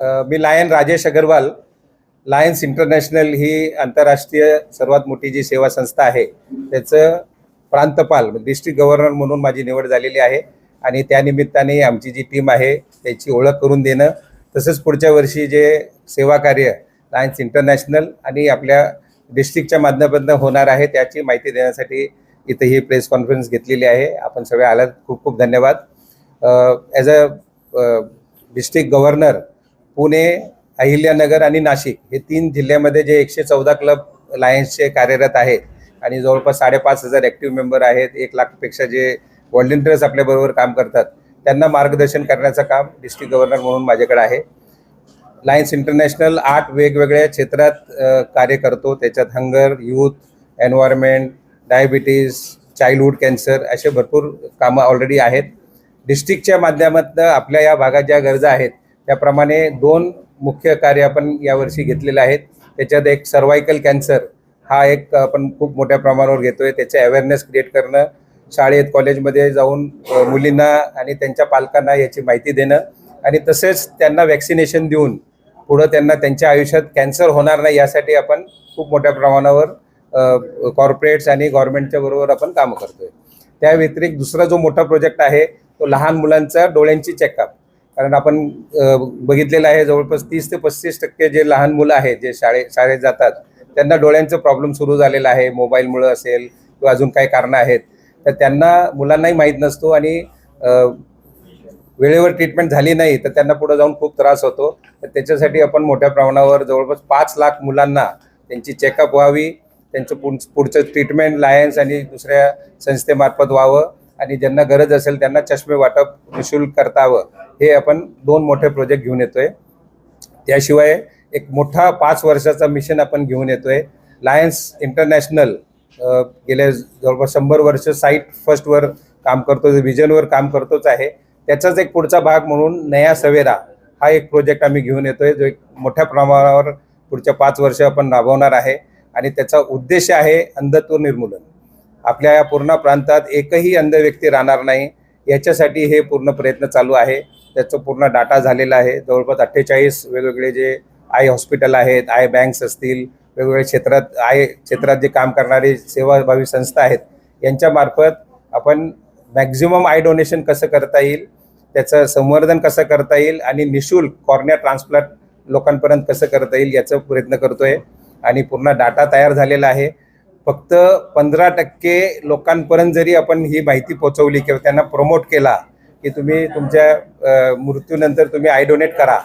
मी lion Rajesh Agarwal. Lions International ही आंतरराष्ट्रीय सर्वात मोठी जी सेवा संस्था आहे त्याचं प्रांतपाल म्हणजे डिस्ट्रिक्ट गव्हर्नर म्हणून माझी निवड झालेली आहे. आणि त्यानिमित्ताने आमची जी टीम आहे त्याची ओळख करून देणं तसंच पुढच्या वर्षी जे सेवा कार्य लायन्स इंटरनॅशनल आणि आपल्या डिस्ट्रिक्टच्या माध्यमातून होणार आहे त्याची माहिती देण्यासाठी इथं ही प्रेस कॉन्फरन्स घेतलेली आहे. आपण सगळे आलात. खूप खूप धन्यवाद. As a district governor Pune Ahilyanagar आणि नाशिक हे तीन जिल्ह्यामध्ये जे एकशे चौदा क्लब लायन्सचे कार्यरत आहेत आणि जवळपास साडेपाच हजार ॲक्टिव्ह मेंबर आहेत एक लाखपेक्षा जे व्हॉलेंटियर्स आपल्याबरोबर काम करतात त्यांना मार्गदर्शन करण्याचं काम डिस्ट्रिक्ट गव्हर्नर म्हणून माझ्याकडे आहे. लायन्स इंटरनॅशनल आठ वेगवेगळ्या क्षेत्रात कार्य करतो. त्याच्यात hunger youth environment diabetes childhood cancer असे भरपूर कामं ऑलरेडी आहेत. डिस्ट्रिक्टच्या माध्यमातून आपल्या या भागात ज्या गरजा आहेत त्याप्रमाणे दोन मुख्य कार्य आपण यावर्षी घेतलेले आहेत. त्याच्यात एक सर्वायकल कॅन्सर हा एक आपण खूप मोठ्या प्रमाणावर घेतोय. त्याचे अवेअरनेस क्रिएट करणं शाळेत कॉलेजमध्ये जाऊन मुलींना आणि त्यांच्या पालकांना याची माहिती देणं आणि तसेच त्यांना वॅक्सिनेशन देऊन पुढं त्यांना त्यांच्या आयुष्यात कॅन्सर होणार नाही यासाठी आपण खूप मोठ्या प्रमाणावर कॉर्पोरेट्स आणि गव्हर्नमेंटच्या बरोबर आपण कामं करतोय. त्या व्यतिरिक्त दुसरा जो मोठा प्रोजेक्ट आहे तो लहान मुलांचा डोळ्यांची चेकअप कारण आपण बघितलेलं आहे जवळपास तीस ते पस्तीस टक्के जे लहान मुलं आहेत जे शाळे शाळेत जातात त्यांना डोळ्यांचं प्रॉब्लेम सुरू झालेला आहे. मोबाईलमुळं असेल किंवा अजून काही कारणं आहेत. तर त्यांना मुलांनाही माहीत नसतो आणि वेळेवर ट्रीटमेंट झाली नाही तर त्यांना पुढे जाऊन खूप त्रास होतो. तर त्याच्यासाठी आपण मोठ्या प्रमाणावर जवळपास पाच लाख मुलांना त्यांची चेकअप व्हावी त्यांचं पुढचं ट्रीटमेंट लायन्स आणि दुसऱ्या संस्थेमार्फत व्हावं. आणि ज्यांना गरज असेल त्यांना चष्मे वाटप निशुल्क करतावं हे आपण दोन मोठे प्रोजेक्ट घेऊन येतोय. त्याशिवाय एक मोठा पाच वर्षाचा मिशन आपण घेऊन येतोय. लायन्स इंटरनॅशनल गेल्या जवळपास शंभर वर्ष साईट फर्स्टवर काम करतो विजनवर काम करतोच आहे. त्याचाच एक पुढचा भाग म्हणून नया सवेरा हा एक प्रोजेक्ट आम्ही घेऊन येतोय जो एक मोठ्या प्रमाणावर पुढच्या पाच वर्ष आपण राबवणार आहे. आणि त्याचा उद्देश आहे अंधत्व निर्मूलन. आपल्या या पूर्ण प्रांतात एकही अंध व्यक्ती राहणार नाही. याच्यासाठी हे पूर्ण प्रयत्न चालू आहे. त्याचं पूर्ण डाटा झालेला आहे. जवळपास अठ्ठेचाळीस वेगवेगळे जे आय हॉस्पिटल आहेत आय बँक्स असतील वेगवेगळ्या क्षेत्रात आय क्षेत्रात जे काम करणारे सेवाभावी संस्था आहेत यांच्यामार्फत आपण मॅक्झिमम आय डोनेशन कसं करता येईल त्याचं संवर्धन कसं करता येईल आणि निशुल्क कॉर्निया ट्रान्सप्लांट लोकांपर्यंत कसं करता येईल याचा प्रयत्न करतोय. आणि पूर्ण डाटा तयार झालेला आहे. फक्त पंधरा टक्के लोकांपर्यंत जरी आपण ही माहिती पोहोचवली किंवा त्यांना प्रमोट केला की तुम्ही तुमच्या मृत्यूनंतर तुम्ही आय डोनेट करा